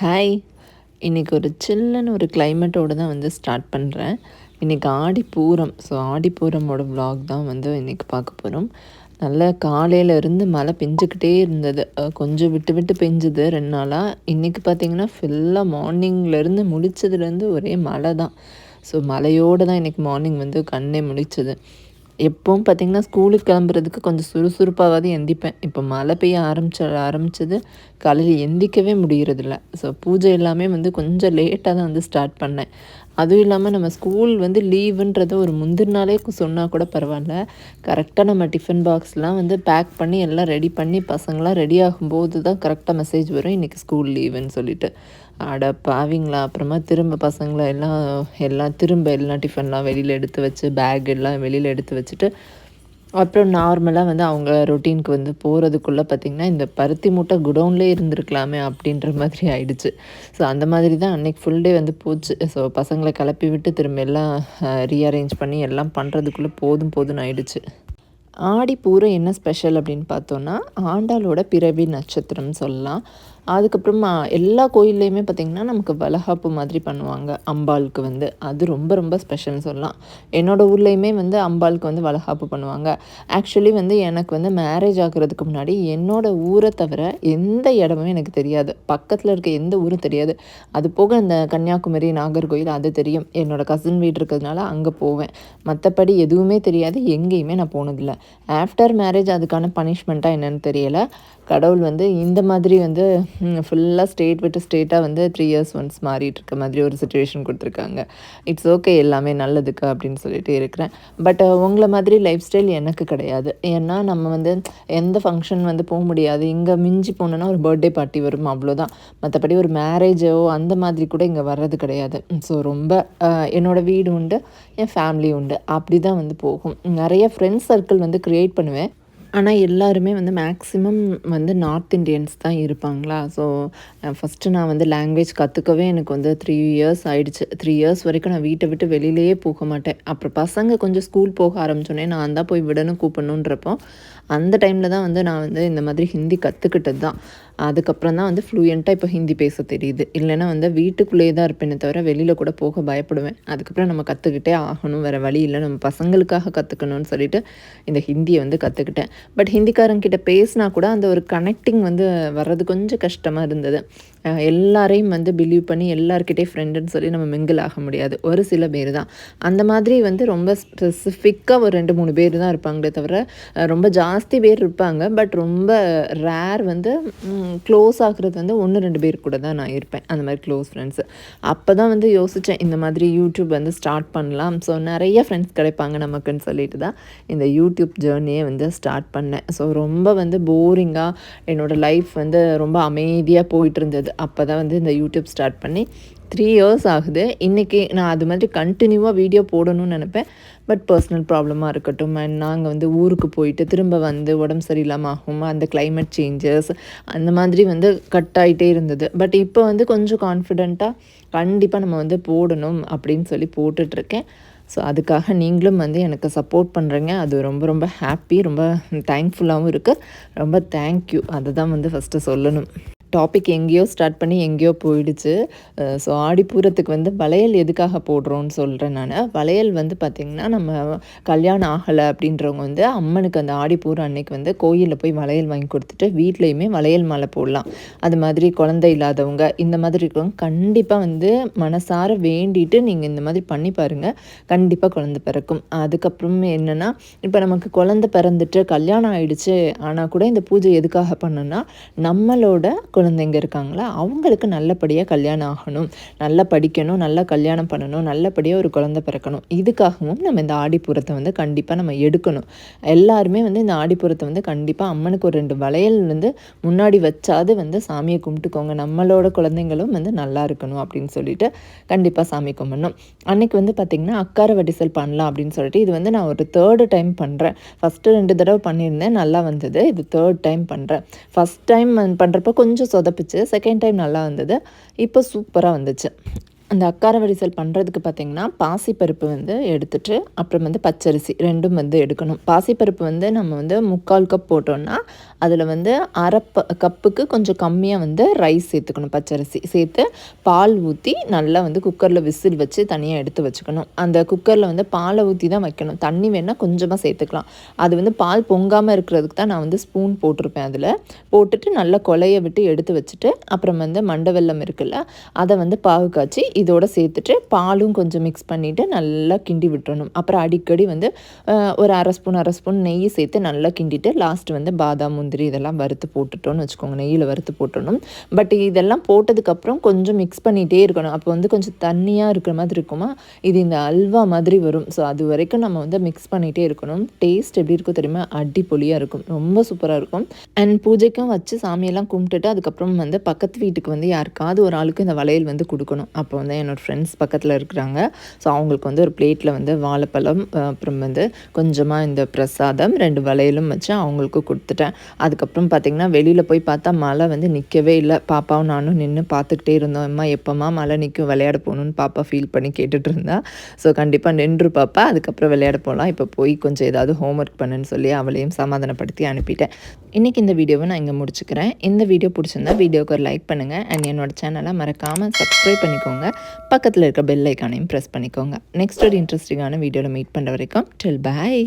Hi இன்றைக்கி ஒரு சில்லுன்னு ஒரு கிளைமேட்டோடு தான் வந்து ஸ்டார்ட் பண்ணுறேன் இன்றைக்கி ஆடி பூரம் ஸோ ஆடி பூரமோட தான் வந்து இன்றைக்கி பார்க்க போகிறோம் நல்லா காலையில இருந்து மழை பெஞ்சுக்கிட்டே இருந்தது. கொஞ்சம் விட்டு விட்டு பெஞ்சுது. ரெண்டு நாளாக இன்றைக்கி பார்த்தீங்கன்னா ஃபுல்லாக மார்னிங்லேருந்து முழிச்சதுலேருந்து ஒரே மழை தான். ஸோ மழையோடு தான் இன்றைக்கி மார்னிங் வந்து கண்ணே முழிச்சது. எப்பவும் பார்த்தீங்கன்னா ஸ்கூலுக்கு கிளம்புறதுக்கு கொஞ்சம் சுறுசுறுப்பாகவாது எந்திப்பேன். இப்போ மழை பெய்ய ஆரம்பிச்ச ஆரம்பித்தது காலையில் எந்திக்கவே முடியறதில்ல. ஸோ பூஜை எல்லாமே வந்து கொஞ்சம் லேட்டாக தான் வந்து ஸ்டார்ட் பண்ணேன். அதுவும் இல்லாமல் நம்ம ஸ்கூல் வந்து லீவுன்றத ஒரு முந்தின நாளே சொன்னால் கூட பரவாயில்ல. கரெக்டாக நம்ம டிஃபன் பாக்ஸ்லாம் வந்து பேக் பண்ணி எல்லாம் ரெடி பண்ணி பசங்களாம் ரெடி ஆகும்போது தான் கரெக்டாக மெசேஜ் வரும். இன்றைக்கி ஸ்கூல் லீவுன்னு சொல்லிட்டு. அட பாவிங்களா. அப்புறமா திரும்ப பசங்களை எல்லாம் எல்லாம் திரும்ப எல்லாம் டிஃபன்லாம் வெளியில் எடுத்து வச்சு பேக் எல்லாம் வெளியில் எடுத்து வச்சுட்டு அப்புறம் நார்மலாக வந்து அவங்க ரொட்டீனுக்கு வந்து போகிறதுக்குள்ளே பார்த்திங்கன்னா இந்த பருத்தி மூட்டை குடவுன்லேயே இருந்திருக்கலாமே அப்படின்ற மாதிரி ஆயிடுச்சு. ஸோ அந்த மாதிரி தான் அன்றைக்கி ஃபுல் டே வந்து போச்சு. ஸோ பசங்களை கிளப்பி விட்டு திரும்ப எல்லாம் ரீஅரேஞ்ச் பண்ணி எல்லாம் பண்ணுறதுக்குள்ளே போதும் போதும்னு ஆயிடுச்சு. ஆடி பூரம் என்ன ஸ்பெஷல் அப்படின்னு பார்த்தோன்னா ஆண்டாளோட பிறவி நட்சத்திரம் சொல்லலாம். அதுக்கப்புறமா எல்லா கோயில்லையுமே பார்த்திங்கன்னா நமக்கு வளகாப்பு மாதிரி பண்ணுவாங்க. அம்பாளுக்கு வந்து. அது ரொம்ப ரொம்ப ஸ்பெஷல்னு சொல்லலாம். என்னோடய ஊர்லேயுமே வந்து அம்பாளுக்கு வந்து வளகாப்பு பண்ணுவாங்க. ஆக்சுவலி வந்து எனக்கு வந்து மேரேஜ் ஆகிறதுக்கு முன்னாடி என்னோட ஊரை தவிர எந்த இடமும் எனக்கு தெரியாது. பக்கத்தில் இருக்க எந்த ஊரும் தெரியாது. அது போக அந்த கன்னியாகுமரி நாகர்கோயில் அது தெரியும். என்னோடய கசின் வீடு இருக்கிறதுனால அங்கே போவேன். மற்றபடி எதுவுமே தெரியாது. எங்கேயுமே நான் போனதில்லை. ஆஃப்டர் மேரேஜ் அதுக்கான பனிஷ்மெண்ட்டாக என்னன்னு தெரியலை. கடவுள் வந்து இந்த மாதிரி வந்து ஃபுல்லாக ஸ்டேட் விட்டு ஸ்டேட்டாக வந்து த்ரீ இயர்ஸ் ஒன்ஸ் மாறிட்டு இருக்க மாதிரி ஒரு சுச்சுவேஷன் கொடுத்துருக்காங்க. இட்ஸ் ஓகே எல்லாமே நல்லதுக்கு அப்படின்னு சொல்லிட்டு இருக்கிறேன். பட் உங்களை மாதிரி லைஃப் ஸ்டைல் எனக்கு கிடையாது. ஏன்னா நம்ம வந்து எந்த ஃபங்க்ஷன் வந்து போக முடியாது. இங்கே மிஞ்சி போனோன்னா ஒரு பர்த்டே பார்ட்டி வரும் அவ்வளோதான் மற்றபடி ஒரு மேரேஜோ அந்த மாதிரி கூட இங்கே வர்றது கிடையாது. ஸோ ரொம்ப என்னோடய வீடு உண்டு என் ஃபேமிலி உண்டு. அப்படி தான் வந்து போகும். நிறைய ஃப்ரெண்ட்ஸ் சர்க்கிள் வந்து க்ரியேட் பண்ணுவேன். ஆனால் எல்லாருமே வந்து மேக்ஸிமம் வந்து நார்த் இந்தியன்ஸ் தான் இருப்பாங்களா? ஸோ ஃபஸ்ட்டு நான் வந்து லாங்குவேஜ் கற்றுக்கவே எனக்கு வந்து த்ரீ இயர்ஸ் ஆயிடுச்சு. த்ரீ இயர்ஸ் வரைக்கும் நான் வீட்டை விட்டு வெளியிலேயே போக மாட்டேன். அப்புறம் பசங்க கொஞ்சம் ஸ்கூல் போக ஆரம்பிச்சோடனே நான் தான் போய் விடணும் கூப்பிடணுன்றப்போ அந்த டைமில் தான் வந்து நான் வந்து இந்த மாதிரி ஹிந்தி கற்றுக்கிட்டது தான். அதுக்கப்புறம் தான் வந்து ஃப்ளூயண்ட்டாக இப்போ ஹிந்தி பேச தெரியுது. இல்லைன்னா வந்து வீட்டுக்குள்ளேயே தான் இருப்பேனே தவிர வெளியில் கூட போக பயப்படுவேன். அதுக்கப்புறம் நம்ம கற்றுக்கிட்டே ஆகணும். வேறு வழி இல்லை. நம்ம பசங்களுக்காக கற்றுக்கணும்னு சொல்லிட்டு இந்த ஹிந்தியை வந்து கற்றுக்கிட்டேன் பட் ஹிந்திக்காரங்கிட்ட பேசினா கூட அந்த ஒரு கனெக்டிங் வந்து வர்றது கொஞ்சம் கஷ்டமாக இருந்தது. எல்லாரையும் வந்து பிலீவ் பண்ணி எல்லாருக்கிட்டே ஃப்ரெண்டுன்னு சொல்லி நம்ம மிங்கிள் ஆக முடியாது. ஒரு சில பேர் தான். அந்த மாதிரி வந்து ரொம்ப ஸ்பெசிஃபிக்காக ஒரு ரெண்டு மூணு பேர் தான் இருப்பாங்களே தவிர ரொம்ப ஜாஸ்தி பேர் இருப்பாங்க. பட் ரொம்ப ரேர் வந்து க்ளோஸ் ஆகுறது வந்து ஒன்று ரெண்டு பேர் கூட தான் நான் இருப்பேன். அந்த மாதிரி க்ளோஸ் ஃப்ரெண்ட்ஸு அப்போ தான் வந்து யோசித்தேன் இந்த மாதிரி யூடியூப் வந்து ஸ்டார்ட் பண்ணலாம். ஸோ நிறைய ஃப்ரெண்ட்ஸ் கிடைப்பாங்க நமக்குன்னு சொல்லிட்டு தான் இந்த யூடியூப் ஜேர்னியே வந்து ஸ்டார்ட் பண்ணேன். ஸோ ரொம்ப வந்து போரிங்காக என்னோடய லைஃப் வந்து ரொம்ப அமைதியாக போயிட்டு இருந்தது. அப்போ தான் வந்து இந்த யூடியூப் ஸ்டார்ட் பண்ணி த்ரீ இயர்ஸ் ஆகுது. இன்றைக்கி நான் அது மாதிரி கண்டினியூவாக வீடியோ போடணும்னு நினப்பேன். பட் பர்சனல் ப்ராப்ளமாக இருக்கட்டும். அண்ட் நாங்கள் வந்து ஊருக்கு போயிட்டு திரும்ப வந்து உடம்பு சரியில்லாமல் ஆகும். அந்த கிளைமேட் சேஞ்சஸ் அந்த மாதிரி வந்து கட் ஆகிட்டே இருந்தது. பட் இப்போ வந்து கொஞ்சம் கான்ஃபிடெண்ட்டாக கண்டிப்பாக நம்ம வந்து போடணும் அப்படின்னு சொல்லி போட்டுட்ருக்கேன். ஸோ அதுக்காக நீங்களும் வந்து எனக்கு சப்போர்ட் பண்ணுறீங்க அது ரொம்ப ரொம்ப ஹாப்பி ரொம்ப தேங்க்ஃபுல்லாகவும் இருக்குது ரொம்ப தேங்க்யூ அதை தான் வந்து ஃபஸ்ட்டு சொல்லணும். டாபிக் எங்கேயோ ஸ்டார்ட் பண்ணி எங்கேயோ போயிடுச்சு. ஸோ ஆடிப்பூரத்துக்கு வந்து வளையல் எதுக்காக போடுறோன்னு சொல்கிறேன் நான். வளையல் வந்து பார்த்திங்கன்னா நம்ம கல்யாணம் ஆகலை அப்படின்றவங்க வந்து அம்மனுக்கு அந்த ஆடிப்பூரம் அன்னைக்கு வந்து கோயிலில் போய் வளையல் வாங்கி கொடுத்துட்டு வீட்லேயுமே வளையல் மாலை போடலாம். அது மாதிரி குழந்தை இல்லாதவங்க இந்த மாதிரி இருக்கவங்க கண்டிப்பாக வந்து மனசார வேண்டிட்டு நீங்கள் இந்த மாதிரி பண்ணி பாருங்கள் கண்டிப்பாக குழந்தை பிறக்கும். அதுக்கப்புறம் என்னென்னா இப்போ நமக்கு குழந்தை பிறந்துட்டு கல்யாணம் ஆயிடுச்சு ஆனால் கூட இந்த பூஜை எதுக்காக பண்ணோன்னா நம்மளோட குழந்தைங்க இருக்காங்களா அவங்களுக்கு நல்லபடியாக கல்யாணம் ஆகணும். நல்லா படிக்கணும் நல்லா கல்யாணம் பண்ணணும் நல்லபடியாக ஒரு குழந்தை பிறக்கணும். இதுக்காகவும் நம்ம இந்த ஆடிப்புறத்தை வந்து கண்டிப்பாக நம்ம எடுக்கணும். எல்லாருமே வந்து இந்த ஆடிப்புறத்தை வந்து கண்டிப்பாக அம்மனுக்கு ஒரு ரெண்டு வளையல் வந்து முன்னாடி வச்சாது வந்து சாமியை கும்பிட்டுக்கோங்க. நம்மளோட குழந்தைங்களும் வந்து நல்லா இருக்கணும் அப்படின்னு சொல்லிட்டு கண்டிப்பாக சாமி கும்பிடணும். அன்னைக்கு வந்து பார்த்திங்கன்னா அக்கார வடிசல் பண்ணலாம் அப்படின்னு சொல்லிட்டு இது வந்து நான் ஒரு தேர்டு டைம் பண்ணுறேன் ஃபஸ்ட்டு ரெண்டு தடவை பண்ணியிருந்தேன் நல்லா வந்தது. இது தேர்ட் டைம் பண்ணுறேன் ஃபஸ்ட் டைம் பண்ணுறப்ப கொஞ்சம் சொதப்பிச்சு செகண்ட் டைம் நல்லா வந்தது. இப்போ சூப்பராக வந்துச்சு. அந்த அக்கார வரிசல் பண்ணுறதுக்கு பார்த்திங்கன்னா பாசிப்பருப்பு வந்து எடுத்துட்டு அப்புறம் வந்து பச்சரிசி ரெண்டும் வந்து எடுக்கணும். பாசிப்பருப்பு வந்து நம்ம வந்து முக்கால் கப் போட்டோம்னா அதில் வந்து அரை கப்புக்கு கொஞ்சம் கம்மியாக வந்து ரைஸ் சேர்த்துக்கணும் பச்சரிசி. சேர்த்து பால் ஊற்றி நல்லா வந்து குக்கரில் விசில் வச்சு தனியாக எடுத்து வச்சுக்கணும். அந்த குக்கரில் வந்து பாலை ஊற்றி தான் வைக்கணும். தண்ணி வேணால் கொஞ்சமாக சேர்த்துக்கலாம். அது வந்து பால் பொங்காமல் இருக்கிறதுக்கு தான் நான் வந்து ஸ்பூன் போட்டிருப்பேன் அதில். போட்டுட்டு நல்லா கொலையை விட்டு எடுத்து வச்சுட்டு அப்புறம் வந்து மண்டை வெல்லம் இருக்குல்ல அதை வந்து பாகு காய்ச்சி இதோடு சேர்த்துட்டு பாலும் கொஞ்சம் மிக்ஸ் பண்ணிவிட்டு நல்லா கிண்டி விட்டுறணும். அப்புறம் அடிக்கடி வந்து ஒரு அரை ஸ்பூன் அரை ஸ்பூன் நெய் சேர்த்து நல்லா கிண்டிட்டு லாஸ்ட் வந்து பாதாம் முந்திரி இதெல்லாம் வறுத்து போட்டுட்டோன்னு வச்சுக்கோங்க. நெய்யில் வறுத்து போட்டுடணும். பட் இதெல்லாம் போட்டதுக்கப்புறம் கொஞ்சம் மிக்ஸ் பண்ணிகிட்டே இருக்கணும். அப்போ வந்து கொஞ்சம் தண்ணியாக இருக்கிற மாதிரி இருக்குமா? இது இந்த அல்வா மாதிரி வரும். ஸோ அது வரைக்கும் நம்ம வந்து மிக்ஸ் பண்ணிகிட்டே இருக்கணும். டேஸ்ட் எப்படி இருக்கும் தெரியுமா? அடிப்பொலியாக இருக்கும். ரொம்ப சூப்பராக இருக்கும். அண்ட் பூஜைக்கும் வச்சு சாமியெல்லாம் கும்பிட்டுட்டு அதுக்கப்புறம் வந்து பக்கத்து வீட்டுக்கு வந்து யாருக்காவது ஒரு ஆளுக்கு இந்த வளையல் வந்து கொடுக்கணும். அப்போ வந்து என்னோடய ஃப்ரெண்ட்ஸ் பக்கத்தில் இருக்கிறாங்க. ஸோ அவங்களுக்கு வந்து ஒரு பிளேட்டில் வந்து வாழைப்பழம் அப்புறம் வந்து கொஞ்சமாக இந்த பிரசாதம் ரெண்டு வளையலும் வச்சு அவங்களுக்கு கொடுத்துட்டேன். அதுக்கப்புறம் பார்த்திங்கன்னா வெளியில் போய் பார்த்தா மழை வந்து நிற்கவே இல்லை. பாப்பாவும் நானும் நின்று பார்த்துக்கிட்டே இருந்தோம். அம்மா எப்போம்மா மழை நிற்கும் விளையாட போகணுன்னு பாப்பா ஃபீல் பண்ணி கேட்டுட்டு இருந்தா. ஸோ கண்டிப்பாக நின்று பாப்பா. அதுக்கப்புறம் விளையாட போகலாம் இப்போ போய் கொஞ்சம் ஏதாவது ஹோம் ஒர்க் பண்ணுன்னு சொல்லி அவளையும் சமாதானப்படுத்தி அனுப்பிட்டேன். இன்றைக்கி இந்த வீடியோவை நான் இங்கே முடிச்சுக்கிறேன். இந்த வீடியோ பிடிச்சிருந்தா வீடியோக்கு ஒரு லைக் பண்ணுங்கள் அண்ட் என்னோட சேனலை மறக்காமல் சப்ஸ்கிரைப் பண்ணிக்கோங்க. பக்கத்தில் இருக்க பெல் ஐக்கானையும் ப்ரெஸ் பண்ணிக்கோங்க. நெக்ஸ்ட் ஒரு இன்ட்ரெஸ்டிங்கான வீடியோவில் மீட் பண்ணுற வரைக்கும் டில் பாய்